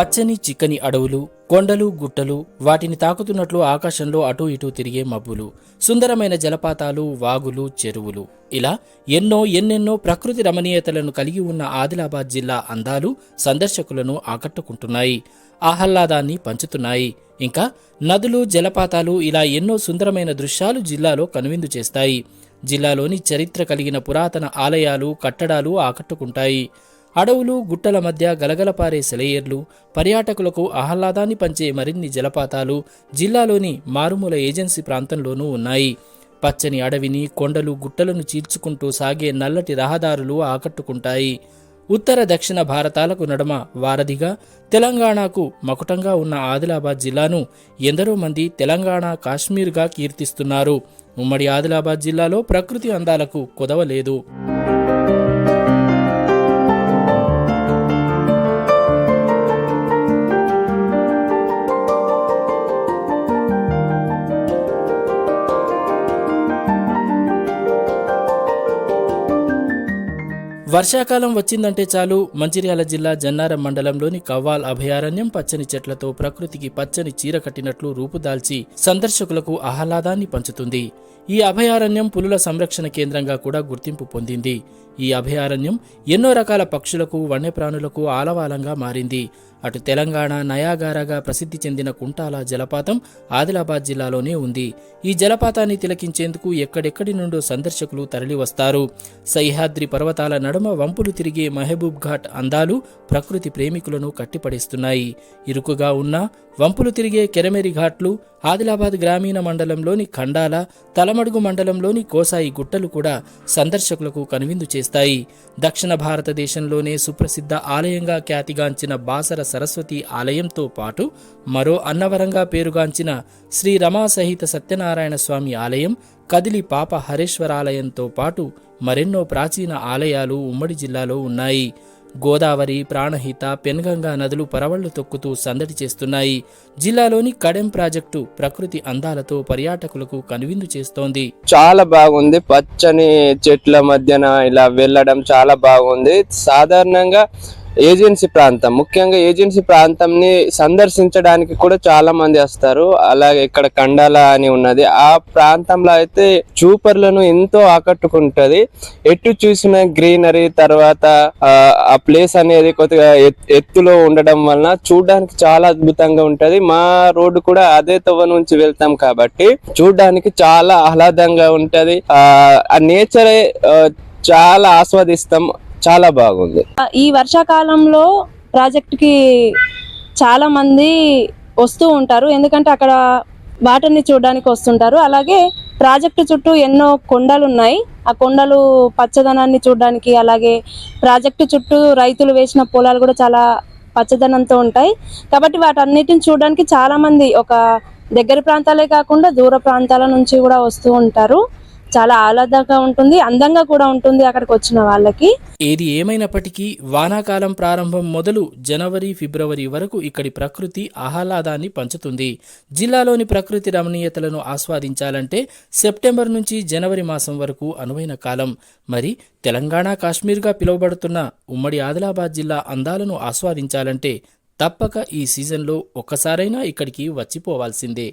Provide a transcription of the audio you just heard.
పచ్చని చిక్కని అడవులు కొండలు గుట్టలు వాటిని తాకుతున్నట్లు ఆకాశంలో అటూ ఇటూ తిరిగే మబ్బులు సుందరమైన జలపాతాలు వాగులు చెరువులు. ఇలా ఎన్నో ఎన్నెన్నో ప్రకృతి రమణీయతలను కలిగి ఉన్న ఆదిలాబాద్ జిల్లా అందాలు సందర్శకులను ఆకట్టుకుంటున్నాయి ఆహ్లాదాన్ని పంచుతున్నాయి. ఇంకా నదులు జలపాతాలు ఇలా ఎన్నో సుందరమైన దృశ్యాలు జిల్లాలో కనువిందు చేస్తాయి. జిల్లాలోని చరిత్ర కలిగిన పురాతన ఆలయాలు కట్టడాలు ఆకట్టుకుంటాయి. అడవులు గుట్టల మధ్య గలగలపారే సెలయేర్లు పర్యాటకులకు ఆహ్లాదాన్ని పంచే మరిన్ని జలపాతాలు జిల్లాలోని మారుమూల ఏజెన్సీ ప్రాంతంలోనూ ఉన్నాయి. పచ్చని అడవిని కొండలు గుట్టలను చీల్చుకుంటూ సాగే నల్లటి రహదారులు ఆకట్టుకుంటాయి. ఉత్తర దక్షిణ భారతాలకు నడుమ వారధిగా తెలంగాణకు మకుటంగా ఉన్న ఆదిలాబాద్ జిల్లాను ఎందరో మంది తెలంగాణ కాశ్మీర్గా కీర్తిస్తున్నారు. ఉమ్మడి ఆదిలాబాద్ జిల్లాలో ప్రకృతి అందాలకు కొదవలేదు. వర్షాకాలం వచ్చిందంటే చాలు. మంచిర్యాల జిల్లా జన్నారం మండలంలోని కవ్వాల్ అభయారణ్యం పచ్చని చెట్లతో ప్రకృతికి పచ్చని చీర కట్టినట్లు రూపుదాల్చి సందర్శకులకు ఆహ్లాదాన్ని పంచుతుంది. ఈ అభయారణ్యం పులుల సంరక్షణ కేంద్రంగా కూడా గుర్తింపు పొందింది. ఈ అభయారణ్యం ఎన్నో రకాల పక్షులకు వన్యప్రాణులకు ఆలవాలంగా మారింది. అటు తెలంగాణ నయాగారాగా ప్రసిద్ధి చెందిన కుంటాల జలపాతం ఆదిలాబాద్ జిల్లాలోనే ఉంది. ఈ జలపాతాన్ని తిలకించేందుకు ఎక్కడెక్కడి నుండో సందర్శకులు తరలివస్తారు. సహ్యాద్రి పర్వతాల నడుమ వంపులు తిరిగే మహబూబ్ ఘాట్ అందాలు ప్రకృతి ప్రేమికులను కట్టిపడేస్తున్నాయి. ఇరుకుగా ఉన్న వంపులు తిరిగే కెరమెరి ఘాట్లు ఆదిలాబాద్ గ్రామీణ మండలంలోని ఖండాల తలమడుగు మండలంలోని కోసాయి గుట్టలు కూడా సందర్శకులకు కనువిందు చేస్తాయి. దక్షిణ భారతదేశంలోనే సుప్రసిద్ధ ఆలయంగా ఖ్యాతిగాంచిన బాసర సరస్వతి ఆలయంతో పాటు మరో అన్నవరంగా పేరుగాంచిన శ్రీ రమా సహిత సత్యనారాయణ స్వామి ఆలయం కదిలి పాప హరేశ్వరాలయంతో పాటు మరెన్నో ప్రాచీన ఆలయాలు ఉమ్మడి జిల్లాలో ఉన్నాయి. గోదావరి ప్రాణహిత పెన్గంగా నదులు పరవళ్ళు తొక్కుతూ సందడి చేస్తున్నాయి. జిల్లాలోని కడెం ప్రాజెక్టు ప్రకృతి అందాలతో పర్యాటకులకు కనువిందు చేస్తోంది. చాలా బాగుంది. పచ్చని చెట్ల మధ్యన ఇలా వెళ్ళడం చాలా బాగుంది. సాధారణంగా ఏజెన్సీ ప్రాంతం. ముఖ్యంగా ఏజెన్సీ ప్రాంతంని సందర్శించడానికి కూడా చాలా మంది వస్తారు. అలాగే ఇక్కడ కండాల అని ఉన్నది. ఆ ప్రాంతంలో అయితే చూపర్లను ఎంతో ఆకట్టుకుంటది. ఎటు చూసిన గ్రీనరీ తర్వాత ఆ, ప్లేస్ అనేది కొద్దిగా ఎత్తులో ఉండడం వలన చూడడానికి చాలా అద్భుతంగా ఉంటది. మా రోడ్డు కూడా అదే తవ్వ నుంచి వెళ్తాం కాబట్టి చూడడానికి చాలా ఆహ్లాదంగా ఉంటది. ఆ నేచరే చాలా ఆస్వాదిస్తాం. చాలా బాగుంది. ఈ వర్షాకాలంలో ప్రాజెక్ట్కి చాలా మంది వస్తూ ఉంటారు. ఎందుకంటే అక్కడ వాటర్ని చూడడానికి వస్తుంటారు. అలాగే ప్రాజెక్టు చుట్టూ ఎన్నో కొండలు ఉన్నాయి. ఆ కొండలు పచ్చదనాన్ని చూడడానికి అలాగే ప్రాజెక్టు చుట్టూ రైతులు వేసిన పొలాలు కూడా చాలా పచ్చదనంతో ఉంటాయి. కాబట్టి వాటన్నిటిని చూడడానికి చాలామంది ఒక దగ్గర ప్రాంతాలే కాకుండా దూర ప్రాంతాల నుంచి కూడా వస్తూ ఉంటారు. చాలా ఆహ్లాదంగా ఉంటుంది అందంగా కూడా ఉంటుంది అక్కడికి వచ్చిన వాళ్ళకి. ఏది ఏమైనప్పటికీ వానాకాలం ప్రారంభం మొదలు జనవరి ఫిబ్రవరి వరకు ఇక్కడి ప్రకృతి ఆహ్లాదాన్ని పంచుతుంది. జిల్లాలోని ప్రకృతి రమణీయతలను ఆస్వాదించాలంటే సెప్టెంబర్ నుంచి జనవరి మాసం వరకు అనువైన కాలం. మరి తెలంగాణ కాశ్మీర్గా పిలువబడుతున్న ఉమ్మడి ఆదిలాబాద్ జిల్లా అందాలను ఆస్వాదించాలంటే తప్పక ఈ సీజన్లో ఒక్కసారైనా ఇక్కడికి వచ్చిపోవాల్సిందే.